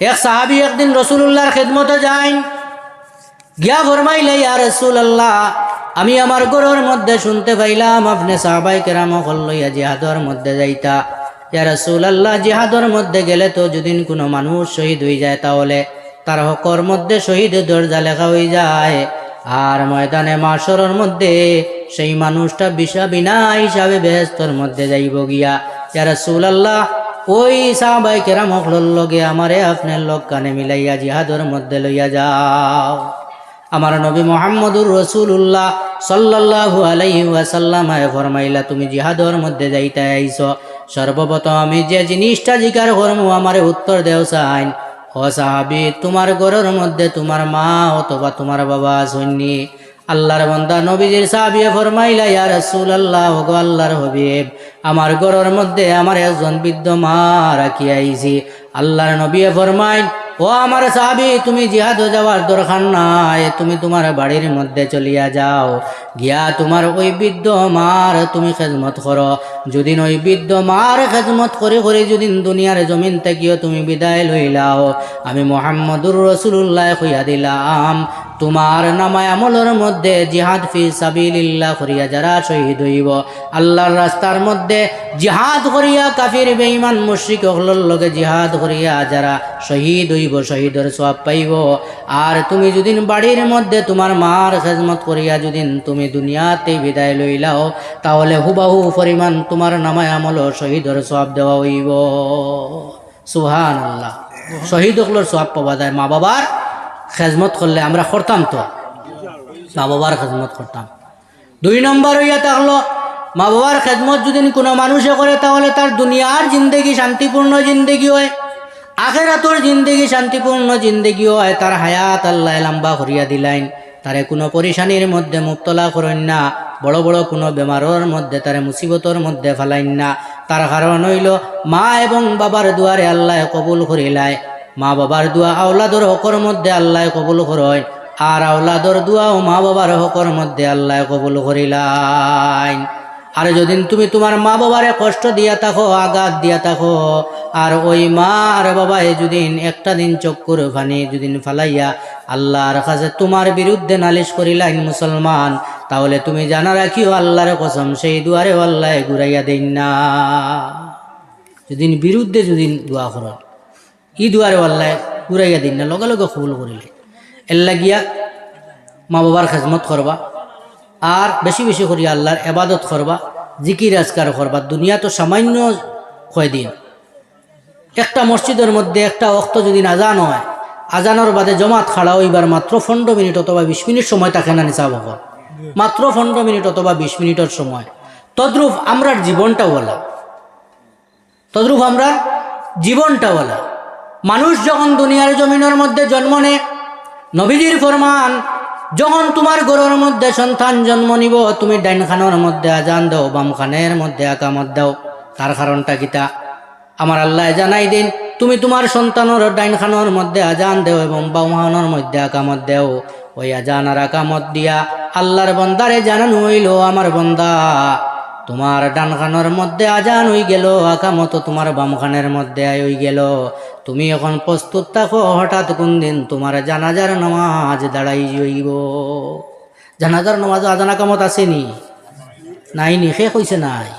এক সাহাবি একদিন রসুল্লাহর খেদমতে যাইন। গিয়া ফরমাইলে, ইয়া রসুল্লাহ আমি আমার গরুর মধ্যে শুনতে পাইলাম, আপনি সাহাবাই কেরাম লইয়া জিহাদর মধ্যে যাইতা। ইয়া রসুল্লাহ জিহাদর মধ্যে গেলে তো যদি কোনো মানুষ শহীদ হয়ে যায় তাহলে তার হকর মধ্যে শহীদ দরজা লেখা হয়ে যায়। আর ময়দানে মাসরের মধ্যে সেই মানুষটা বিষা বিনা হিসাবে বেহেস্তর মধ্যে যাইব গিয়া। ইয়া রসুল্লাহ ওই সাহাবাই কেরাম হকলর লগে আমারে আপনার লোক কানে মিলাইয়া জিহাদর মধ্যে লইয়া যাও। আমার নবী মোহাম্মদুর রসুল্লাহ সাল্লাল্লাহু আলাইহি ওয়াসাল্লাম ফরমাইলা, তুমি জিহাদর মধ্যে যাইতে আইছ। সর্বপ্রথম আমি যে জিনিসটা জিকার করমু, আমারে উত্তর দেও সাইন। ও সাহাবি, তোমার ঘরের মধ্যে তোমার মা অথবা তোমার বাবা সৈন্যী আল্লাহর বন্দা নবীজির সাহাবিয়ে ফরমাইলা, ইয়া রাসূলুল্লাহ, ওগো আল্লাহর হাবিব, আমার ঘরের মধ্যে আমার একজন বৃদ্ধ মা রাখি আইছি। আল্লাহর নবীয়ে ফরমাইল ও আমার সাহাবি, তুমি জিহাদ যাওয়ার দরকার নাই, তুমি তোমার বাড়ির মধ্যে চলিয়া যাও। গিয়া তোমার ওই বৃদ্ধ মার তুমি খেজমত করো। যদি ওই বৃদ্ধ মার খেজমত করে করে যদি দুনিয়ার জমিন থেকেও তুমি বিদায় লইলাও আমি মোহাম্মদুর রসুল্লাহ হইয়া দিলাম। তোমার নামায় আমলের মধ্যে জিহাদ ফি সাবিলিল্লাহ করিয়া যারা শহীদ হইব, আল্লাহর রাস্তার মধ্যে জিহাদ করিয়া কাফির, বেঈমান, মুশরিক অহলর লগে জিহাদ করিয়া যারা শহীদ হইব, শহীদের সব পাইব। আর তুমি যদি বাড়ির মধ্যে তোমার মার খেজমত করিয়া যদি তুমি দুনিয়াতে বিদায় লইলাও, তাহলে হুবাহু পরিমাণ তোমার নামায় আমল শহীদের সব দেওয়া হইব। সুহান আল্লাহ শহীদ হকলোর সব পাওয়া যায় মা বাবার খেজমত করলে আমরা করতাম তো। মা বাবার খেজমত করতাম। দুই নম্বর হইয়া থাকল মা বাবার খেদমত যদি কোনো মানুষে করে, তাহলে তার দুনিয়ার জিন্দগি শান্তিপূর্ণ জিন্দগি হয়, আখেরাতর জিন্দগি শান্তিপূর্ণ জিন্দগি হয়, তার হায়াত আল্লাহ লম্বা করিয়া দিলাইন তারে কোনো পরিশানির মধ্যে মুক্তলা করেন না, বড় বড় কোনো বেমারের মধ্যে তারে মুসিবতর মধ্যে ফেলাইন না। তার কারণ হইল, মা এবং বাবার দুয়ারে আল্লাহ কবুল করিলায়। মা বাবার দোয়া আওলাদর হকর মধ্যে আল্লাহ কবুল করয় আর আওলাদর দোয়া ও মা বাবার হকর মধ্যে আল্লাহ কবুল করিলাইন আর যদি তুমি তোমার মা বাবারে কষ্ট দিয়া থাকো, আঘাত দিয়া থাকো, আর ওই মা আর বাবায় যদি একটা দিন চক্কর ফানি যদি ফালাইয়া আল্লাহর কাছে তোমার বিরুদ্ধে নালিশ করিলাইন মুসলমান, তাহলে তুমি জানা রাখিও আল্লাহর কসম, সেই দুয়ারে আল্লাহ ঘুরাইয়া দিন না। যদি বিরুদ্ধে যদি দোয়া করো ই দুয়ারে আল্লাহ ঘুরাইয়া দিন না, লগে লগে কবুল করিলে। এল্লা গিয়া মা বাবার খেজমত করবা। আর বেশি বেশি করিয়া আল্লাহর এবাদত করবা, জিকির আজকার করবা। দুনিয়া তো সামান্য কয়দিন। একটা মসজিদের মধ্যে একটা অক্ত যদি আজান হয়, আজানোর বাদে জমাত খাড়া হইবার মাত্র পনেরো মিনিট অথবা বিশ মিনিট সময় তাকে না নিচা বকর মাত্র পনেরো মিনিট অথবা বিশ মিনিটের সময়। তদ্রূপ আমরার জীবনটা বলা তদ্রূপ আমরা জীবনটা বলা মানুষ যখন দুনিয়ার জমিনের মধ্যে জন্ম নেয়, নবীজির ফরমান যখন তোমার গরুর মধ্যে সন্তান জন্ম নিব, তুমি ডাইন খানোর মধ্যে আজান দাও বাম খানের মধ্যে আকামত দাও। তার কারণটা কিতা আমার আল্লাহ জানাই দিন, তুমি তোমার সন্তানের ডাইন খানোর মধ্যে আজান দেও এবং বাম খানোর মধ্যে আকামত দেও। ওই আজান আর আকামত দিয়া আল্লাহর বন্দারে জানানো হইল, আমার বন্দা তোমার ডান খানোর মধ্যে আজান হই গেল, আকামত তোমার বাম খানের মধ্যে হই গেল। তুমি এখন প্রস্তুত থাকো, হঠাৎ কোন দিন তোমার জানাজার নামাজ দাঁড়াই যাইব জানাজার নামাজ আজান আকামত আসেনি? নাই নি, শেষ হয়েছে নাই।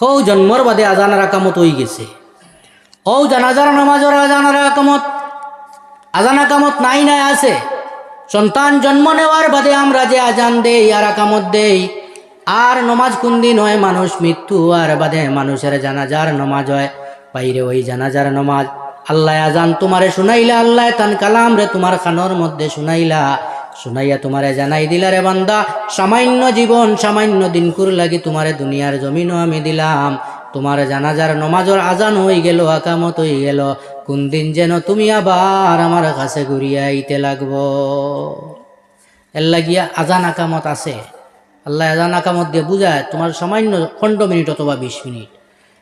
হৌ জন্মর বাদে আজানার আকামত হয়ে গেছে। ও জানাজার নামাজর আজানার আকামত, আজান আকামত নাই নাই আছে। সন্তান জন্ম নেওয়ার বাদে আমরা যে আজান দেই আর আকামত দেই আর নমাজ কোন দিন হয়? মানুষ মৃত্যু আর বাদে মানুষের জানাজার নমাজ হয়। বাইরে ওই জানাজার নমাজ। আল্লাহ আজান তোমারে শুনাইলা, আল্লাহ তান কালাম রে তোমার খানোর মধ্যে শুনাইলা। শুনাইয়া তোমারে জানাই দিলা রে বান্দা, সামান্য জীবন, সামান্য দিন কুর লাগি তোমারে দুনিয়ার জমিনও আমি দিলাম। তোমার জানাজার নমাজর আজান হয়ে গেল, আকামত হয়ে গেল। কোন দিন যেন তুমি আবার আমার কাছে ঘুরিয়া আইতে লাগবো। এর লাগিয়া আজান আকামত আছে। আল্লাহ আজান আকামত দিয়ে বুঝায়, তোমার সামান্য পনেরো মিনিট অথবা বিশ মিনিট।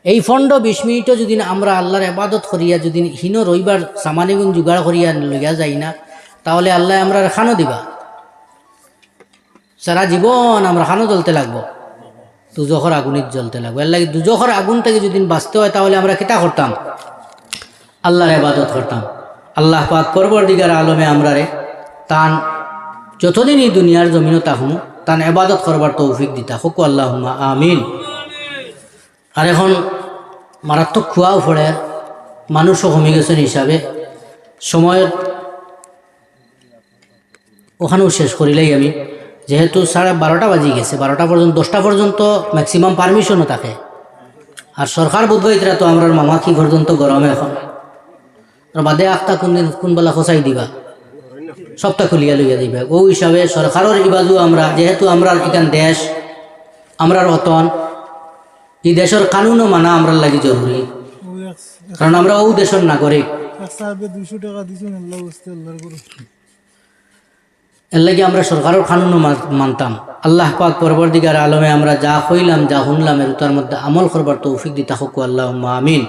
এই পনেরো বিশ মিনিটও যদি আমরা আল্লাহর আবাদত করিয়া যদি হীন রইবার সামানিগুণ জোগাড় করিয়া লইয়া যাই না, তাহলে আল্লাহ আমরা খানো দিবা? সারা জীবন আমরা খানো জ্বলতে লাগবো। দুজখর আগুনিত জ্বলতে লাগবো। লাগে দুজখর আগুন থেকে যদি বাঁচতে হয়, তাহলে আমরা কিতা করতাম? আল্লাহর আবাদত করতাম। আল্লাহ পাক পরবর দিগার আলমে আমরারে তান, যতদিন এই দুনিয়ার জমিনও তাহমু তান এবাদত করবার তৌফিক দিতা। হকু আল্লাহ আমিন। আর এখন মারাত্মক খোয়াও পড়ে, মানুষও কমে গেছেন হিসাবে। সময়ের ওখানেও শেষ করিলাই আমি। যেহেতু সাড়ে বারোটা বাজি গেছে, বারোটা পর্যন্ত, দশটা পর্যন্ত ম্যাক্সিমাম পারমিশনও থাকে। আর সরকার বুধবাইতরা তো আমরা মামা কি পর্যন্ত গরমে এখন। বাদে আখটা কোনদিন কোনবেলা খসাই দিবা। সবটা খুলিয়া লইয়া দিবা ও হিসাবে সরকারের ইবাজু আমরা, যেহেতু আমরা এখান দেশ, আমরার অতন, এই দেশের কানুনও মানা আমরা লাগি জরুরি। কারণ আমরা ও দেশের নাগরিক। এর লাগে আমরা সরকারের কানুনও মানতাম। আল্লাহ পাক পরবর্তীকার আলমে আমরা যা হইলাম, যা শুনলাম এর তার মধ্যে আমল করবার তৌফিক দিতা হকু আল্লাহ আমিন।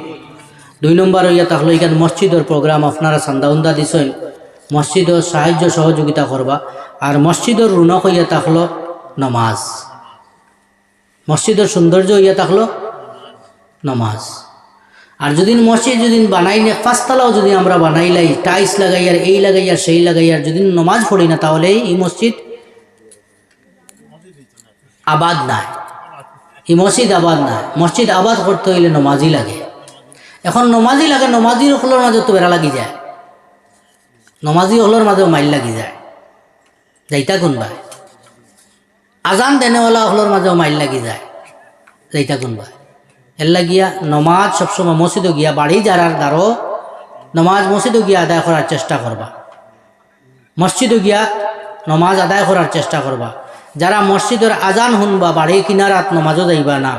দুই নম্বর হইয়া তাহলে এখানে মসজিদের প্রোগ্রাম আপনারা সান্দাউন্দা দিছেন। মসজিদের সাহায্য সহযোগিতা করবা আর মসজিদের রুনক হইয়া থাকল নমাজ। মসজিদের সৌন্দর্য হইয়া থাকল নমাজ। আর যদি মসজিদ যদি বানাই না, পাঁচতলাও যদি আমরা বানাইলাই টাইলস লাগাইয়ার এই লাগাইয়ার সেই লাগাইয়ার যদি নমাজ পড়ি না, তাহলে এই মসজিদ আবাদ নাই। এই মসজিদ আবাদ নাই। মসজিদ আবাদ করতে হইলে নমাজই লাগে। এখন নমাজই লাগে নমাজি হকলের মাঝে তো বেড়া লাগি যায়। নমাজি হকলের মাঝেও মাইল লাগি যায়। যাইতা কোন ভাই আজান দেনেওয়ালা হকলের মাঝেও মাইল লাগি যায়। যাইতা কোন ভাই এর লাগিয়া নমাজ সবসময় মসজিদে গিয়া বাড়ি যারার দ্বারো নমাজ মসজিদে গিয়া আদায় করার চেষ্টা করবা মসজিদে গিয়া নমাজ আদায় করার চেষ্টা করবা যারা মসজিদের আজান শুনবা বাড়ি কিনারাত নমাজও যাইবা না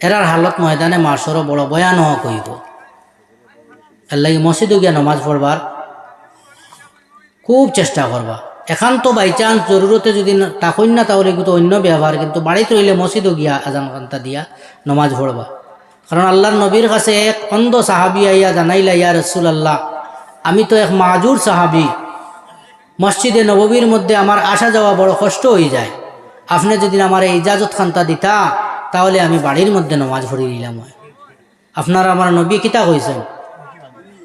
এরার হালত ময়দানে মাসরও বড় ভয়ানহ কইব এর লাগি মসজিদে গিয়া নমাজ পড়বার খুব চেষ্টা করবা। একান্ত বাই চান্স জরুরতে যদি তাকই না, তাহলে কিন্তু অন্য ব্যবহার, কিন্তু বাড়িতে রইলে মসজিদও গিয়া আজান কান্তা দিয়া নমাজ পড়বা। কারণ আল্লাহর নবীর কাছে এক অন্ধ সাহাবি আইয়া জানাইলা, ইয়া রসুল আল্লাহ আমি তো এক মাজুর সাহাবি। মসজিদে নববীর মধ্যে আমার আসা যাওয়া বড় কষ্ট হয়ে যায়। আপনি যদি আমার এই ইজাজত খান্তা দিতা, তাহলে আমি বাড়ির মধ্যে নমাজ পড়িয়ে দিলাম আপনারা আমার নবী কিতা কইছেন?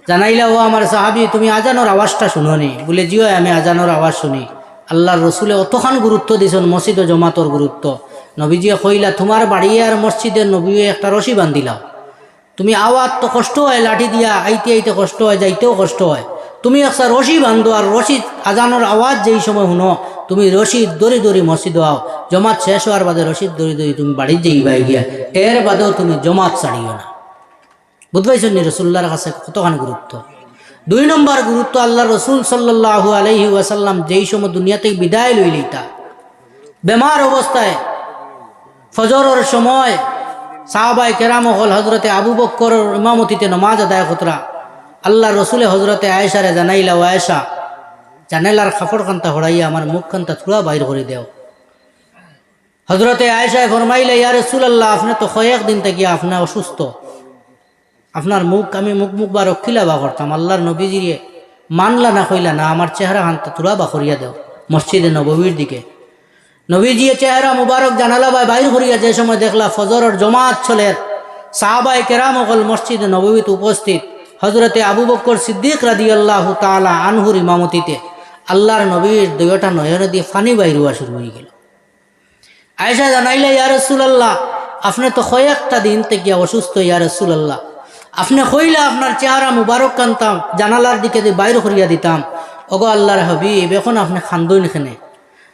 জানাইলা ও আমার সাহাবি, তুমি আজানোর আওয়াজটা শুনোনি। বলে, জিও, আমি আজানোর আওয়াজ শুনি। আল্লাহর রসুলে অতখান গুরুত্ব দিছেন, মসজিদ ও জমাতর গুরুত্ব। নবীজিয়ে কইলা, তোমার বাড়ি আর মসজিদের নবী একটা রশি বান্ধিলাও। তুমি আওয়াজ তো কষ্ট হয়, লাঠি দিয়া আইতে আইতে কষ্ট হয়, যাইতেও কষ্ট হয়। তুমি একটা রশি বান্ধো আর রশি আজানোর আওয়াজ যেই সময় শুনো, তুমি রশিদ দড়ি দড়ি মসজিদ আও। জমাত শেষ হওয়ার বাদে রশিদ দড়ি দড়ি তুমি বাড়ি যাইবাই গিয়া। এর বাদেও তুমি জমাত ছাড়িও না। বুঝবাইছেন নি রসুল্লাহর কাছে কতখানি গুরুত্ব? দুই নম্বর গুরুত্ব আল্লাহ রসুল সাল্লাহ আলহি ওয়াসাল্লাম যেই সময় দুনিয়াতে বিদায় লইলিতা বেমার অবস্থায়, ফজরের সময় সাহাবাই কেরাম হল হজরতে আবু বক্কর ইমামতিতে নমাজ আদায় খতরা আল্লাহ রসুলে হজরতে আয়েশারে জানাইলা, ও আয়েশা জানাইলার খাপড় খান্তা হড়াইয়া আমার মুখ খান্তা থুড়া বাইর করে দেও। হজরতে আয়েশায় ফরমাইলে, ইয়া রসুল আল্লাহ আপনি তো কয়েক দিন থেকে আপনি অসুস্থ। আপনার মুখ আমি মুখ মুখ বা রক্ষিলা বা করতাম আল্লাহর নবীজিরে মানলা না কইলা না আমার চেহারা হান্তা তুলা বা করিয়া দেও। মসজিদে নববীর দিকে। নবীজিয়ে চেহারা মুবারক জানালা বা বাইর করিয়া যে সময় দেখলা ফজরের জমাত ছলের সাহাবাই কেরাম অকল মসজিদে নববীত উপস্থিত। হজরতে আবু বক্কর সিদ্দিক রাদি আল্লাহ তালা আনহুর ইমামতিতে আল্লাহর নবীর দুইটা নয়নে দিয়ে ফানি বাইর হওয়া শুরু হয়ে গেল। আয়সা জানাইলে, ইয়া রসুলাল্লাহ, আপনি তো কয়েকটা দিন থেকে অসুস্থ, ইয়া রসুলাল্লাহ আপনি কইলে আপনার চেহারা মুবারক কানতাম, জানালার দিকে দিয়ে বাইর করিয়া দিতাম। ওগো আল্লাহর হাবিব, এখন আপনি খান্দইন খেনে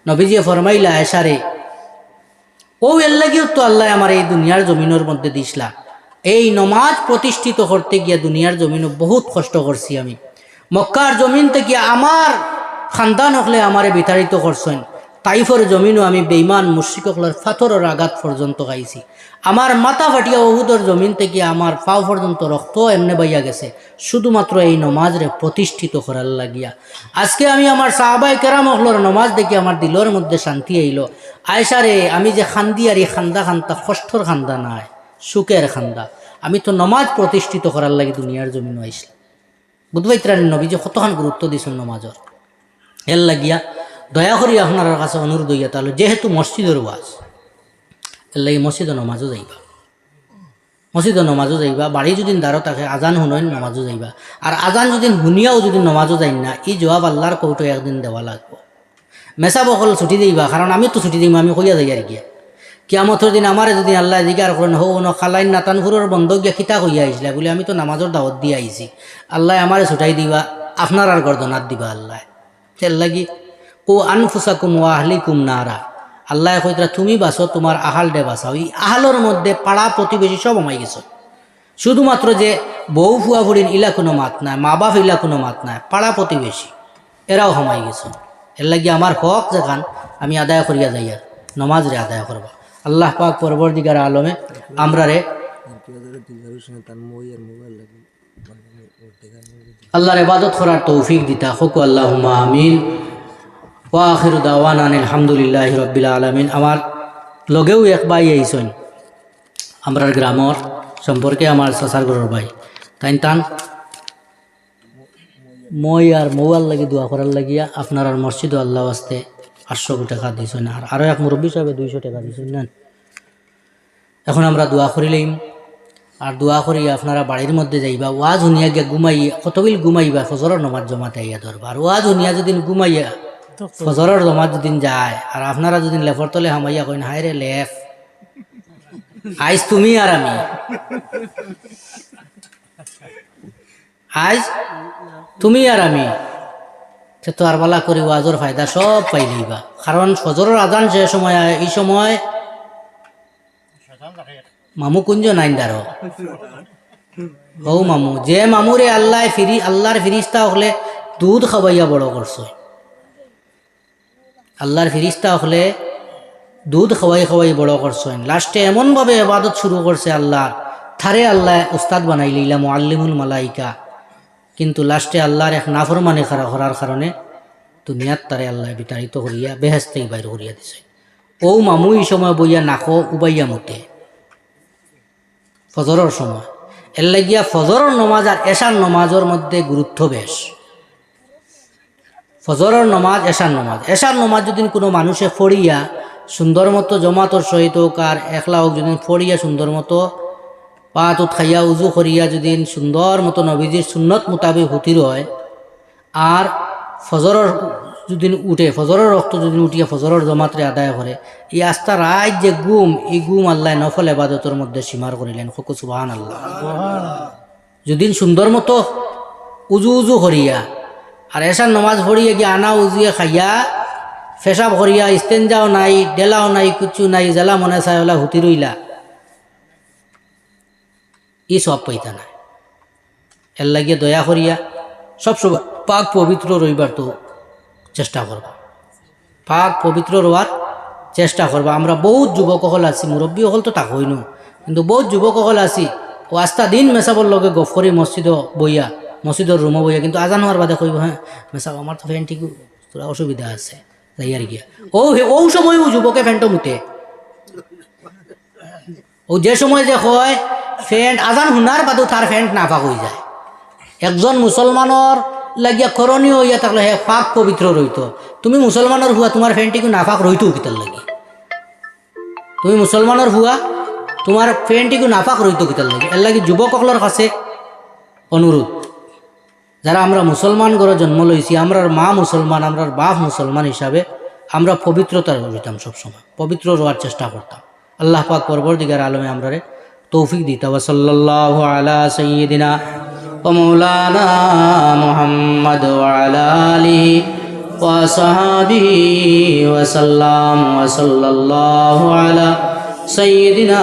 নবীজিয়ে ফরমাইলা আয়সারে ও এর লাগিও তো আল্লাহ আমার এই দুনিয়ার জমিনের মধ্যে দিসলা। এই নমাজ প্রতিষ্ঠিত করতে গিয়া দুনিয়ার জমিনে বহুত কষ্ট করছি আমি। মক্কার জমিন থেকে আমার খানদান হকলে আমারে বিতাড়িত করছেন। তাইফর জমিনও আমি বেইমান মুশ্রিকসকলের ফাথরের আঘাত পর্যন্ত গাইছি আমার মাথা ফাটিয়া বহুদর জমিন থেকে আমার পাও পর্যন্ত রক্ত এমনে বাইয়া গেছে। শুধুমাত্র এই নমাজরে প্রতিষ্ঠিত করার লাগিয়া। আজকে আমি আমার সাহাবাই কেরাম হকলোর নমাজ দেখি আমার দিলর মধ্যে শান্তি আইল আয়সারে আমি যে খান্দি আর এই খান্দা খান্দা কষ্টর খান্দা নাই সুখের খান্দা। আমি তো নমাজ প্রতিষ্ঠিত করার লাগি দুনিয়ার জমিন আইসলাম বুধবাইত্রানি নবী যে কতখান গুরুত্ব দিয়েছেন নমাজর এর লাগিয়া দয়া করি আপনার কাছে অনুরোধ হইয়া তাহলে, যেহেতু মসজিদের ওয়াজ, এর লাগি মসজিদে নমাজও যাইবা। মসজিদও নমাজও যাইবা, বাড়ি যদি দ্বারো থাকে আজান শুনইন, নমাজও যাইবা। আর আজান যদি শুনিয়াও যদি নমাজও যাই না, ই জবাব আল্লাহর কৌটো একদিন দেওয়া লাগবো। মেসা বকল ছুটি দিবা কারণ আমি তো ছুটি দিম, আমি কইয়া যাই আর গিয়া। কিয়ামতর দিন আমার যদি আল্লাহ জিগার করেন, হো, ন, খালাইন নাতানপুরের বন্ধ গিয়া খিতা কইয়া আইসলা, বলে আমি তো নামাজর দাওয়াত দিয়ে আইছি। আল্লাহ আমারে ছুটাই দিবা, আপনার আর গর্দনাত দিবা আল্লাহ। তেল লাগি ও আনফুসাকুম ও আহলিকুম নারা। আল্লাহ কইতরা তুমি বাসো, তোমার আহাল ডে বাসাও। এই আহালর মধ্যে পাড়া প্রতিবেশী সব আমাই গেছো। শুধুমাত্র যে বউ ফুয়া ফুড়ির ইলা কোনো মাত নাই, মা বাপ ইলা কোনো মাত নাই, পাড়া প্রতিবেশী, এরাও সমাই গেছে। এর লাগি আমার হক যেখান আমি আদায় করিয়া যাই আর নমাজ রে আদায় করবা। আল্লাহ পাক পরবর্তীকার আলমে আমরা রে আল্লাহর ইবাদত করার তৌফিক দিতা। হকু আল্লাহ আমিন। ওয়াখির দাওয়ান আলহামদুলিল্লাহ রব্বিল আলমিন। আমার লগেও এক বাই আইসন আমরার গ্রামর সম্পর্কে আমার চাচার ঘরের ভাই। তাই তান, মই আর মৌয়াল লাগি দোয়া করার লাগিয়া আপনার আর মসজিদ আল্লাহ আসতে আটশো টাকা দিয়েছেন, আর আরও এক মুরব্বী সাহেবে দুইশো টাকা দিয়েছেন না এখন আমরা দোয়া করিলেইম আর দোয়া করি আপনারা বাড়ির মধ্যে যাইবা, ওয়াজ শুনিয়া গিয়া ঘুমাই কতবিল ঘুমাইবা, ফজরের নমাজ জমাতে আইয়া ধরবা, আর ওয়াজ শুনিয়া যদি ঘুমাইয়া ফজরের জমাত যদি যায়, আর আপনারা যদি লেফর তলে হামাইয়া কইন, হায় রে লেফ আইজ তুমি আর আমি। আজ তুমি আর আমি। সে তো আর বালা করি, ওয়াজর ফায়দা সব পাইলেইবা কারণ ফজরের আজান যে সময়, এই সময় মামু কুঞ্জ নাইন দারো ও মামু, যে মামুরে আল্লাহ ফিরি আল্লাহর ফিরিস্তা হলে দুধ খাবাইয়া বড় করছ। আল্লাহর ফিরিস্তা হলে দুধ খাওয়াই খাওয়াই বড় করছেন। লাস্টে এমনভাবে এবাদত শুরু করছে আল্লাহ, থারে আল্লাহ উস্তাদ বানাই লইলা মোয়াল্লিমুল মালাইকা। কিন্তু লাস্টে আল্লাহর এক নাফরমানে খারা করার কারণে দুনিয়ার তারে আল্লাহ বিতাড়িত করিয়া বেহেস্তেই বাইর করিয়া দিছে। ও মামু এই সময় বইয়া নাকো উবাইয়া মতে। ফজরের সময়। এর লাগিয়া ফজরের নমাজ আর এশার নমাজের মধ্যে গুরুত্ব বেশ। ফজরের নমাজ এশার নমাজ। এশার নমাজ যদি কোনো মানুষে ফড়িয়া সুন্দর মতো জমাতর সহিত হোক আর একলা হোক যদি ফড়িয়া সুন্দর মতো পাতুত খাইয়া উজু করিয়া যদি সুন্দর মতো নবীজির সুন্নত মোতাবেক হুতির হয় আর ফজরের যদি উঠে ফজরের রক্ত যদি উঠিয়া ফজরের জমাতরে আদায় করে এই আস্থা রাত যে গুম এই গুম আল্লাহ নফল এবাদতের মধ্যে সীমার করিলেন। ফকু সুবাহান আল্লাহ যদি সুন্দর মতো উজু উজু করিয়া আর এসার নমাজ পড়িয়া গিয়ে আনা উজুয়ে খাইয়া ফেসাব করিয়া ইস্তেঞ্জাও নাই, ডেলাও নাই কুচু নাই, জেলা মনে চাই ওলা হুতি রইলা। ই সব পাইতা নাই। এর লাগিয়ে দয়া করিয়া সব সময় পাক পবিত্র রইবার তো চেষ্টা করবা। পাক পবিত্র রোয়ার চেষ্টা করবা। আমরা বহুত যুবক হল আছি, মুরব্বী হল তো তাক হইনো। কিন্তু বহুত যুবক হল আছি, ও আস্তা দিন মেসাবর লগে গফ করি মসজিদ বইয়া মসজিদর রুমো বইয়া কিন্তু আজান হওয়ার বাদে কইব হ্যাঁ মেসাব আমার তো ফ্যান ঠিক তোরা অসুবিধা আছে। যাই আর গিয়া। ও ও সময় ও যুবকে ফ্যানটা মুতে। ও যে সময় যে হয় ফ্যান্ট আজান শুনার বাদেও তার ফ্যান্ট নাফাক হয়ে যায়। একজন মুসলমানের লাগিয়া করণীয় হইয়া থাকলে হে পাক পবিত্র রইত তুমি মুসলমানের হুয়া তোমার ফ্যানটিকে নাফাক রইতো কিতার লাগি? তুমি মুসলমানের হুয়া তোমার ফ্যানটিকে নাফাক রইতো কিতার লাগি? এর লাগি যুবকসকলের কাছে অনুরোধ যারা আমরা মুসলমান ঘরে জন্ম লইছি আমরার মা মুসলমান আমরার বাপ মুসলমান হিসাবে আমরা পবিত্রতা রইতাম সবসময় পবিত্র রওয়ার চেষ্টা করতাম আল্লাহ পাক পরবর্তীকার আলমে আমরা রে তৌফিক দিতা ওসল্লাহ আলা সৈয়দিনা ومولانا محمد وعلى آله وصحابه وسلم وصلى الله على سيدنا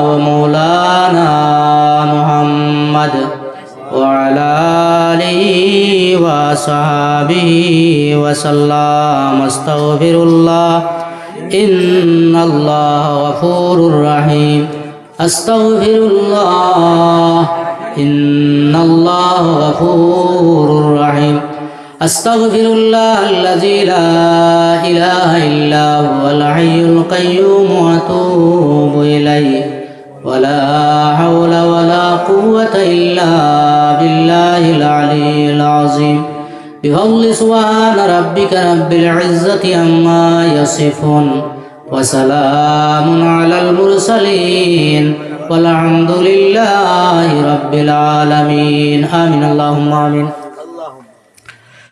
ومولانا محمد وعلى آله وصحابه وسلم. استغفر الله إن الله غفور رحيم. أستغفر الله إن الله غفور رحيم. أستغفر الله الذي لا إله إلا هو الحي القيوم. وأتوب إليه. ولا حول ولا قوة إلا بالله العلي العظيم. بفضل سبحان ربك رب العزة عما يصفون وسلام على المرسلين والحمد لله رب العالمين. آمين. اللهم آمين.